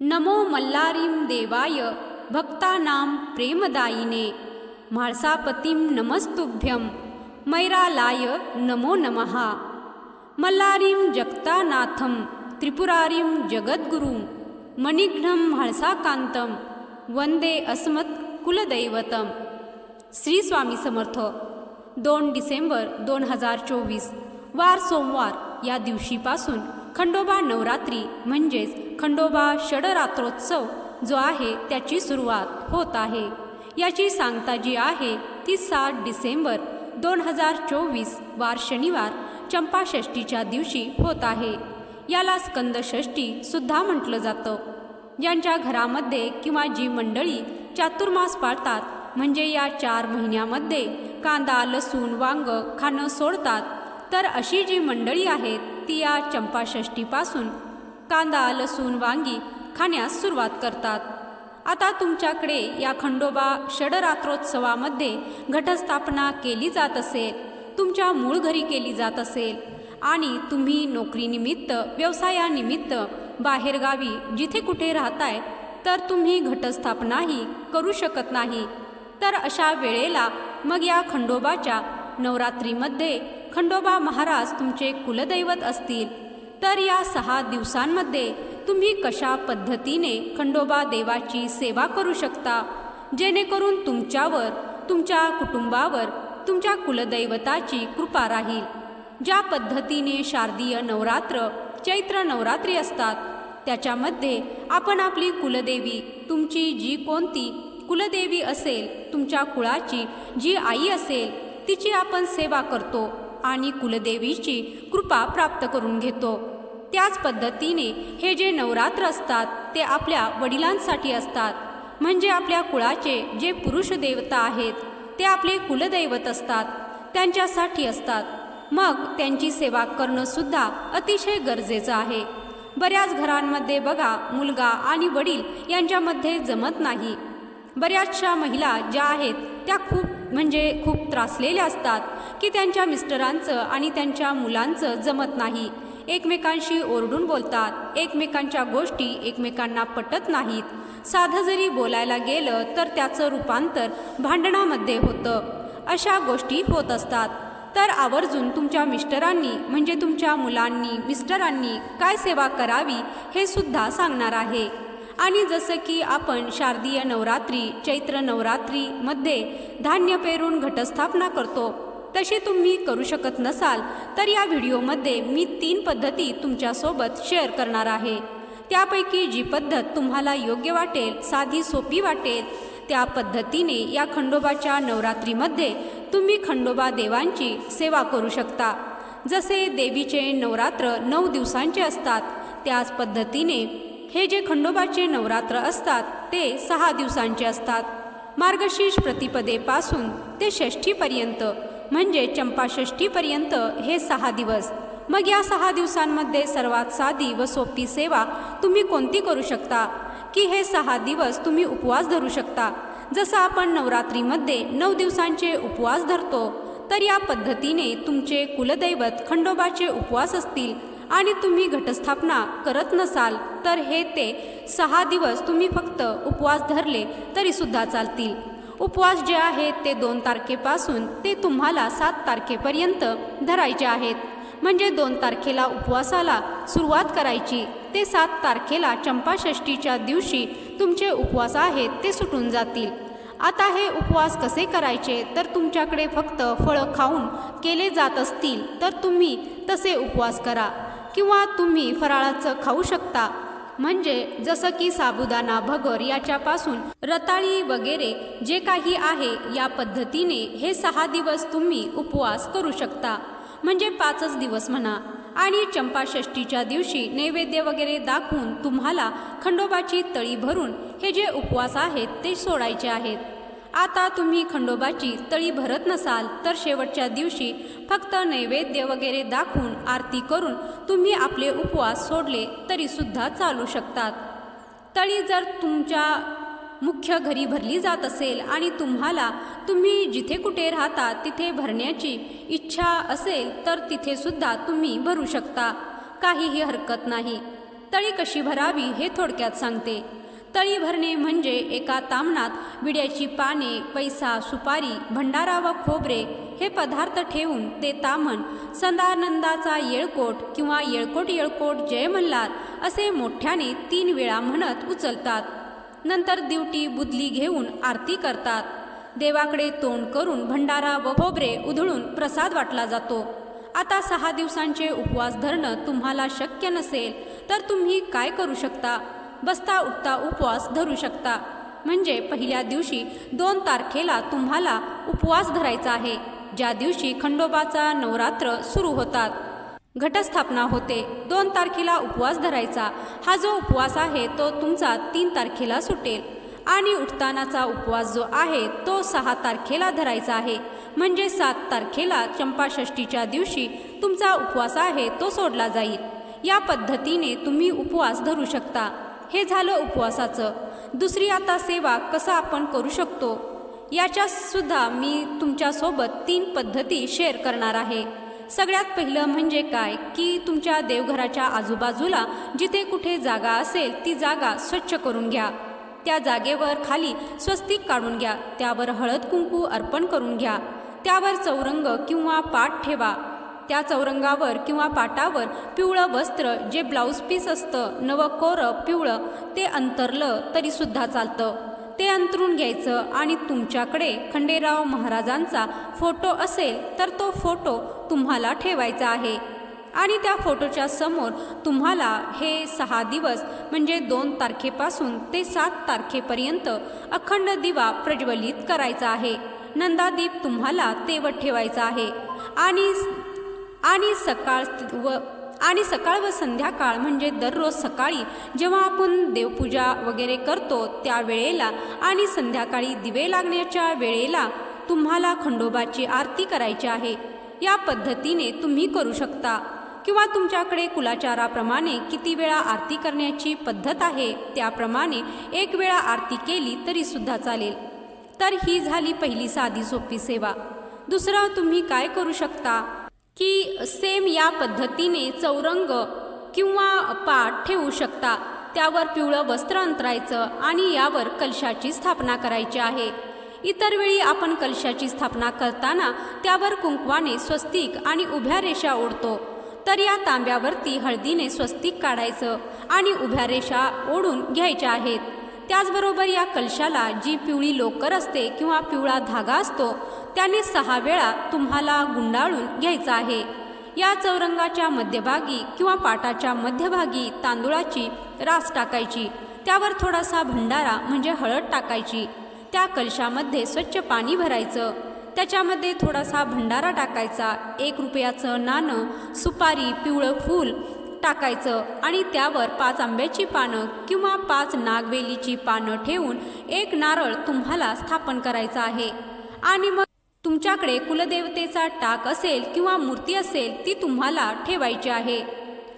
नमो मल्लारीं देवाय भक्तानां प्रेमदायिने म्हाळसापतीं नमस्तुभ्यं मैरालाय नमो नमः. मल्लारीं जगतानाथं त्रिपुरारीं जगद्गुरुं मणिघ्नं म्हाळसाकान्तं वंदे अस्मत् कुलदैवतम. श्री स्वामी समर्थ. दोन डिसेंबर दोन हजार चोवीस वार सोमवार या दिवशीपासून खंडोबा नवरात्री म्हणजेच खंडोबा षडरात्रोत्सव जो आहे त्याची सुरुवात होत आहे. याची सांगता जी आहे ती सात डिसेंबर दोन हजार चोवीस वार शनिवार चंपाषष्टीच्या दिवशी होत आहे. याला स्कंदषष्टी सुद्धा म्हटलं जातं. ज्यांच्या घरामध्ये किंवा जी मंडळी चातुर्मास पाळतात म्हणजे या चार महिन्यामध्ये कांदा लसूण वांग खाणं सोडतात तर अशी जी मंडळी आहेत ती या चंपाषष्टीपासून कांदा लसूण वांगी खाण्यास सुरुवात करतात. आता तुमच्याकडे या खंडोबा षडरात्रोत्सवामध्ये घटस्थापना केली जात असेल तुमच्या मूळ घरी केली जात असेल आणि तुम्ही नोकरीनिमित्त व्यवसायानिमित्त बाहेरगावी जिथे कुठे राहताय तर तुम्ही घटस्थापनाही करू शकत नाही. तर अशा वेळेला मग या खंडोबाच्या नवरात्रीमध्ये खंडोबा महाराज तुमचे कुलदैवत असतील. तर या सहा दिवसांमध्ये तुम्ही कशा पद्धतीने खंडोबा देवाची सेवा करू शकता? जेणेकरून तुमच्यावर तुमच्या कुटुंबावर तुमच्या कुलदैवताची कृपा राहील. ज्या पद्धतीने शारदीय नवरात्र चैत्र नवरात्री असतात त्याच्यामध्ये आपण आपली कुलदेवी तुमची जी कोणती कुलदेवी असेल तुमच्या कुळाची जी आई असेल तिची आपण सेवा करतो. आणि कुलदेवीची कृपा प्राप्त करून घेतो. त्याच पद्धतीने हे जे नवरात्र असतात ते आपल्या वडिलांसाठी असतात. म्हणजे आपल्या कुळाचे जे पुरुष देवता आहेत ते आपले कुलदैवत असतात त्यांच्यासाठी असतात. मग त्यांची सेवा करणंसुद्धा अतिशय गरजेचं आहे. बऱ्याच घरांमध्ये बघा मुलगा आणि वडील यांच्यामध्ये जमत नाही. बऱ्याचशा महिला ज्या आहेत त्या खूप म्हणजे खूप त्रासलेले असतात की त्यांच्या मिस्टरांचं आणि त्यांच्या मुलांचं जमत नाही. एकमेकांशी ओरडून बोलतात. एकमेकांच्या गोष्टी एकमेकांना पटत नाहीत. साधं जरी बोलायला गेलं तर त्याचं रूपांतर भांडणामध्ये होतं. अशा गोष्टी होत असतात. तर आवर्जून तुमच्या मिस्टरांनी म्हणजे तुमच्या मुलांनी मिस्टरांनी काय सेवा करावी हे सुद्धा सांगणार आहे. आणि जसं की आपण शारदीय नवरात्री चैत्र नवरात्रीमध्ये धान्य पेरून घटस्थापना करतो तशी तुम्ही करू शकत नसाल तर या व्हिडिओमध्ये मी तीन पद्धती तुमच्यासोबत शेअर करणार आहे. त्यापैकी जी पद्धत तुम्हाला योग्य वाटेल साधी सोपी वाटेल त्या पद्धतीने या खंडोबाच्या नवरात्रीमध्ये तुम्ही खंडोबा देवांची सेवा करू शकता. जसे देवीचे नवरात्र नऊ दिवसांचे असतात त्याच पद्धतीने हे जे खंडोबाचे नवरात्र असतात ते सहा दिवसांचे असतात. मार्गशीर्ष प्रतिपदेपासून ते षष्ठीपर्यंत म्हणजे चंपाषष्ठीपर्यंत हे सहा दिवस. मग या सहा दिवसांमध्ये सर्वात साधी व सोपी सेवा तुम्ही कोणती करू शकता? की हे सहा दिवस तुम्ही उपवास धरू शकता? जसं आपण नवरात्रीमध्ये नऊ दिवसांचे उपवास धरतो तर या पद्धतीने तुमचे कुलदैवत खंडोबाचे उपवास असतील. आणि तुम्ही घटस्थापना करत नसाल तर हे ते सहा दिवस तुम्ही फक्त उपवास धरले तरीसुद्धा चालतील. उपवास जे आहेत ते दोन तारखेपासून ते तुम्हाला सात तारखेपर्यंत धरायचे आहेत. म्हणजे दोन तारखेला उपवासाला सुरुवात करायची ते सात तारखेला चंपाषष्टीच्या दिवशी तुमचे उपवास आहेत ते सुटून जातील. आता हे उपवास कसे करायचे तर तुमच्याकडे फक्त फळं खाऊन केले जात असतील तर तुम्ही तसे उपवास करा. किंवा तुम्ही फराळाचं खाऊ शकता. म्हणजे जसं की साबुदाणा भगर याच्यापासून रताळी वगैरे जे काही आहे या पद्धतीने हे सहा दिवस तुम्ही उपवास करू शकता. म्हणजे पाचच दिवस म्हणा. आणि चंपाषष्टीच्या दिवशी नैवेद्य वगैरे दाखवून तुम्हाला खंडोबाची तळी भरून हे जे उपवास आहेत ते सोडायचे आहेत. आता तुम्ही खंडोबाची तळी भरत नसाल तर शेवटच्या दिवशी फक्त नैवेद्य वगैरे दाखवून आरती करून तुम्ही आपले उपवास सोडले तरीसुद्धा चालू शकतात. तळी जर तुमच्या मुख्य घरी भरली जात असेल आणि तुम्हाला तुम्ही जिथे कुठे राहता तिथे भरण्याची इच्छा असेल तर तिथेसुद्धा तुम्ही भरू शकता. काहीही हरकत नाही. तळी कशी भरावी हे थोडक्यात सांगते. तळी भरणे म्हणजे एका तामणात विड्याची पाने पैसा सुपारी भंडारा व खोबरे हे पदार्थ ठेवून ते तामण संदानंदाचा येळकोट किंवा येळकोट येळकोट जय म्हणलात असे मोठ्याने तीन वेळा म्हणत उचलतात. नंतर दिवटी बुदली घेऊन आरती करतात. देवाकडे तोंड करून भंडारा व खोबरे उधळून प्रसाद वाटला जातो. आता सहा दिवसांचे उपवास धरणं तुम्हाला शक्य नसेल तर तुम्ही काय करू शकता? बसता उठता उपवास धरू शकता. म्हणजे पहिल्या दिवशी दोन तारखेला तुम्हाला उपवास धरायचा आहे. ज्या दिवशी खंडोबाचा नवरात्र सुरू होतात. घटस्थापना होते. दोन तारखेला उपवास धरायचा. हा जो उपवास आहे तो तुमचा तीन तारखेला सुटेल. आणि उठतानाचा उपवास जो आहे तो सहा तारखेला धरायचा आहे. म्हणजे सात तारखेला चंपाषष्टीच्या दिवशी तुमचा उपवास आहे तो सोडला जाईल. या पद्धतीने तुम्ही उपवास धरू शकता. हे झालं उपवासाचं. दुसरी आता सेवा कसं आपण करू शकतो? याच्यासुद्धा मी तुमच्यासोबत तीन पद्धती शेअर करणार आहे. सगळ्यात पहिलं म्हणजे काय? की तुमच्या देवघराच्या आजूबाजूला जिथे कुठे जागा असेल ती जागा स्वच्छ करून घ्या. त्या जागेवर खाली स्वस्तिक काढून घ्या. त्यावर हळद कुंकू अर्पण करून घ्या. त्यावर चौरंग किंवा पाठ ठेवा. त्या चौरंगावर किंवा पाटावर पिवळं वस्त्र जे ब्लाऊज पीस असतं नवं कोरं पिवळं ते अंतरलं तरीसुद्धा चालतं. ते अंतरून घ्यायचं आणि तुमच्याकडे खंडेराव महाराजांचा फोटो असेल तर तो फोटो तुम्हाला ठेवायचा आहे. आणि त्या फोटोच्या समोर तुम्हाला हे सहा दिवस म्हणजे दोन तारखेपासून ते सात तारखेपर्यंत अखंड दिवा प्रज्वलित करायचा आहे. नंदादीप तुम्हाला तेवत ठेवायचा आहे. आणि आणि सकाळ व आणि सकाळ व संध्याकाळ म्हणजे दररोज सकाळी जेव्हा आपण देवपूजा वगैरे करतो त्या वेळेला आणि संध्याकाळी दिवे लागण्याच्या वेळेला तुम्हाला खंडोबाची आरती करायची आहे. या पद्धतीने तुम्ही करू शकता. किंवा तुमच्याकडे कुलाचाराप्रमाणे किती वेळा आरती करण्याची पद्धत आहे त्याप्रमाणे एक वेळा आरती केली तरीसुद्धा चालेल. तर ही झाली पहिली साधी सोपी सेवा. दुसरं तुम्ही काय करू शकता? की सेम या पद्धतीने चौरंग किंवा पाठ ठेवू शकता. त्यावर पिवळं वस्त्र अंतरायचं आणि यावर कलशाची स्थापना करायची आहे. इतर वेळी आपण कलशाची स्थापना करताना त्यावर कुंकवाने स्वस्तिक आणि उभ्या रेषा ओढतो. तर या तांब्यावरती हळदीने स्वस्तिक काढायचं आणि उभ्या रेषा ओढून घ्यायच्या आहेत. त्याचबरोबर या कलशाला जी पिवळी लोकर असते किंवा पिवळा धागा असतो त्याने सहा वेळा तुम्हाला गुंडाळून घ्यायचा आहे. या चौरंगाच्या मध्यभागी किंवा पाटाच्या मध्यभागी तांदुळाची रास टाकायची. त्यावर थोडासा भंडारा म्हणजे हळद टाकायची. त्या कलशामध्ये स्वच्छ पाणी भरायचं. त्याच्यामध्ये थोडासा भंडारा टाकायचा. एक रुपयाचं नाणं सुपारी पिवळं फूल टाकायचं आणि त्यावर पाच आंब्याची पानं किंवा पाच नागवेलीची पानं ठेवून एक नारळ तुम्हाला स्थापन करायचा आहे. आणि मग तुमच्याकडे कुलदेवतेचा टाक असेल किंवा मूर्ती असेल ती तुम्हाला ठेवायची आहे.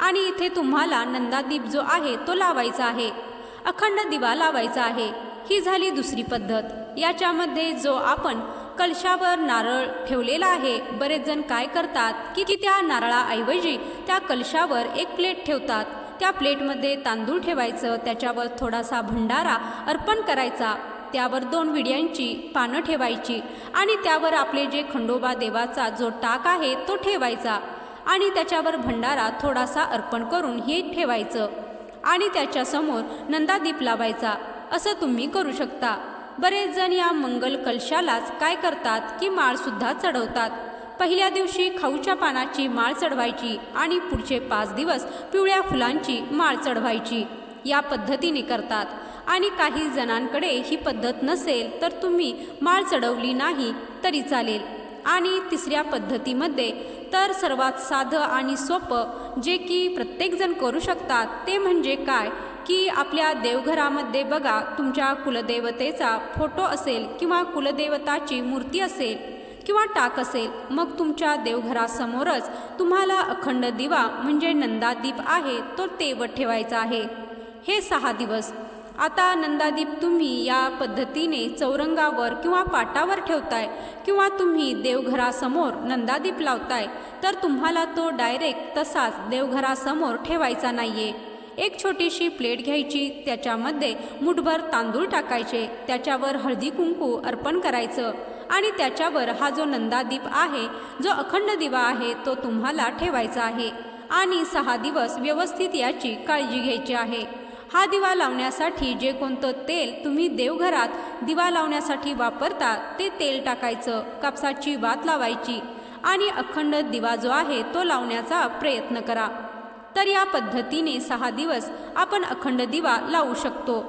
आणि इथे तुम्हाला नंदादीप जो आहे तो लावायचा आहे. अखंड दिवा लावायचा आहे. ही झाली दुसरी पद्धत. याच्यामध्ये जो आपण कलशावर नारळ ठेवलेला आहे बरेच जण काय करतात की की त्या नारळाऐवजी त्या कलशावर एक प्लेट ठेवतात. त्या प्लेटमध्ये तांदूळ ठेवायचं त्याच्यावर थोडासा भंडारा अर्पण करायचा. त्यावर दोन विड्यांची पानं ठेवायची आणि त्यावर आपले जे खंडोबा देवाचा जो टाक आहे तो ठेवायचा आणि त्याच्यावर भंडारा थोडासा अर्पण करून हे ठेवायचं आणि त्याच्यासमोर नंदादीप लावायचा. असं तुम्ही करू शकता. बरेच जण या मंगल कलशालाच काय करतात की माळसुद्धा चढवतात. पहिल्या दिवशी खाऊच्या पानाची माळ चढवायची आणि पुढचे पाच दिवस पिवळ्या फुलांची माळ चढवायची. या पद्धतीने करतात. आणि काही जणांकडे ही पद्धत नसेल तर तुम्ही माळ चढवली नाही तरी चालेल. आणि तिसऱ्या पद्धतीमध्ये तर सर्वात साधं आणि सोपं जे की प्रत्येकजण करू शकतात ते म्हणजे काय? की आपल्या देवघरामध्ये बघा तुमच्या कुलदेवतेचा फोटो असेल किंवा कुलदेवताची मूर्ती असेल किंवा टाक असेल मग तुमच्या देवघरासमोरच तुम्हाला अखंड दिवा म्हणजे नंदादीप आहे तो तेवत ठेवायचा आहे. हे सहा दिवस. आता नंदादीप तुम्ही या पद्धतीने चौरंगावर किंवा पाटावर ठेवताय किंवा तुम्ही देवघरासमोर नंदादीप लावताय तर तुम्हाला तो डायरेक्ट तसाच देवघरासमोर ठेवायचा नाही आहे एक छोटीशी प्लेट घ्यायची त्याच्यामध्ये मुठभर तांदूळ टाकायचे त्याच्यावर हळदी कुंकू अर्पण करायचं आणि त्याच्यावर हा जो नंदादीप आहे जो अखंड दिवा आहे तो तुम्हाला ठेवायचा आहे. आणि सहा दिवस व्यवस्थित याची काळजी घ्यायची आहे. हा दिवा लावण्यासाठी जे कोणतं तेल तुम्ही देवघरात दिवा लावण्यासाठी वापरता ते तेल टाकायचं कापसाची वात लावायची आणि अखंड दिवा जो आहे तो लावण्याचा प्रयत्न करा. तर या पद्धतीने सहा दिवस आपण अखंड दिवा लावू शकतो.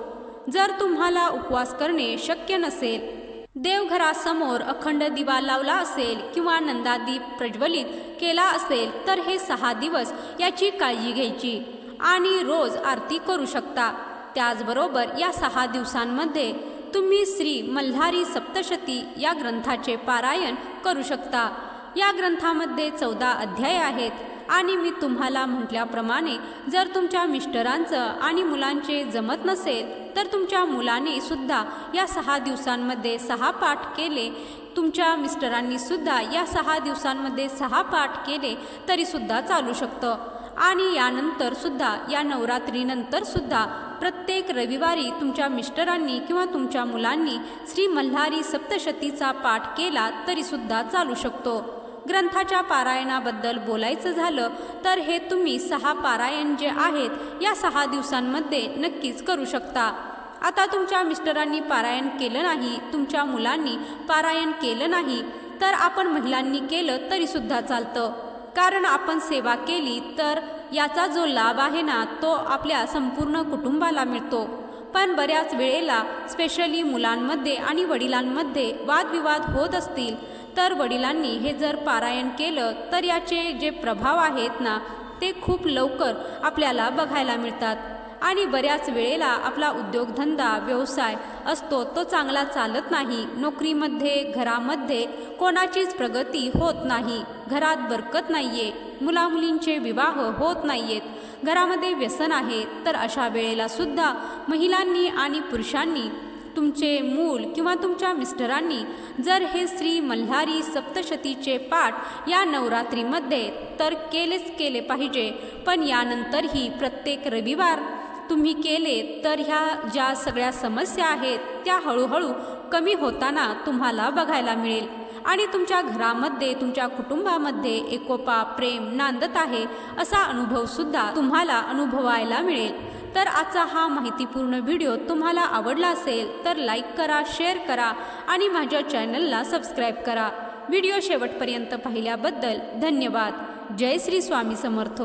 जर तुम्हाला उपवास करणे शक्य नसेल देवघरासमोर अखंड दिवा लावला असेल किंवा नंदादीप प्रज्वलित केला असेल तर हे सहा दिवस याची काळजी घ्यायची. आणि रोज आरती करू शकता. त्याचबरोबर या सहा दिवसांमध्ये तुम्ही श्री मल्हारी सप्तशती या ग्रंथाचे पारायण करू शकता. या ग्रंथामध्ये चौदा अध्याय आहेत आणि मी तुम्हाला म्हटल्याप्रमाणे जर तुमच्या मिस्टरांचं आणि मुलांचे जमत नसेल तर तुमच्या मुलाने सुद्धा या सहा दिवसांमध्ये सहा पाठ केले. तुमच्या मिस्टरांनी सुद्धा या सहा दिवसांमध्ये सहा पाठ केले तरीसुद्धा चालू शकतं. आणि यानंतर सुद्धा या नवरात्रीनंतर सुद्धा प्रत्येक रविवारी तुमच्या मिस्टरांनी किंवा तुमच्या मुलांनी श्री मल्हारी सप्तशतीचा पाठ केला तरीसुद्धा चालू शकतो. ग्रंथाच्या पारायणाबद्दल बोलायचं झालं तर हे तुम्ही सहा पारायण जे आहेत या सहा दिवसांमध्ये नक्कीच करू शकता. आता तुमच्या मिस्टरांनी पारायण केलं नाही तुमच्या मुलांनी पारायण केलं नाही तर आपण महिलांनी केलं तरीसुद्धा चालतं. कारण आपण सेवा केली तर याचा जो लाभ आहे ना तो आपल्या संपूर्ण कुटुंबाला मिळतो. पण बऱ्याच वेळेला स्पेशली मुलांमध्ये आणि वडिलांमध्ये वादविवाद होत असतील तर वडिलांनी हे जर पारायण केलं तर याचे जे प्रभाव आहेत ना ते खूप लवकर आपल्याला बघायला मिळतात. आणि बऱ्याच वेळेला आपला उद्योगधंदा व्यवसाय असतो तो चांगला चालत नाही. नोकरीमध्ये घरामध्ये कोणाचीच प्रगती होत नाही. घरात बरकत नाहीये. मुलामुलींचे विवाह होत नाहीयेत. घरामध्ये व्यसन आहे. तर अशा वेळेला सुद्धा महिलांनी आणि पुरुषांनी तुमचे मूल किंवा तुमच्या मिस्टरांनी जर हे श्री मल्हारी सप्तशतीचे पाठ या नवरात्रीमध्ये तर केलेच केले पाहिजे. पण यानंतरही प्रत्येक रविवार तुम्ही केले तर ह्या ज्या सगळ्या समस्या आहेत त्या हळूहळू कमी होताना तुम्हाला बघायला मिळेल. आणि तुमच्या घरामध्ये तुमच्या कुटुंबामध्ये एकोपा प्रेम नांदत आहे असा अनुभवसुद्धा तुम्हाला अनुभवायला मिळेल. तर आजचा हा माहितीपूर्ण व्हिडिओ तुम्हाला आवडला असेल तर लाईक करा शेअर करा आणि माझ्या चॅनलला सबस्क्राईब करा. व्हिडिओ शेवटपर्यंत पाहिल्याबद्दल धन्यवाद. जय श्री स्वामी समर्थ.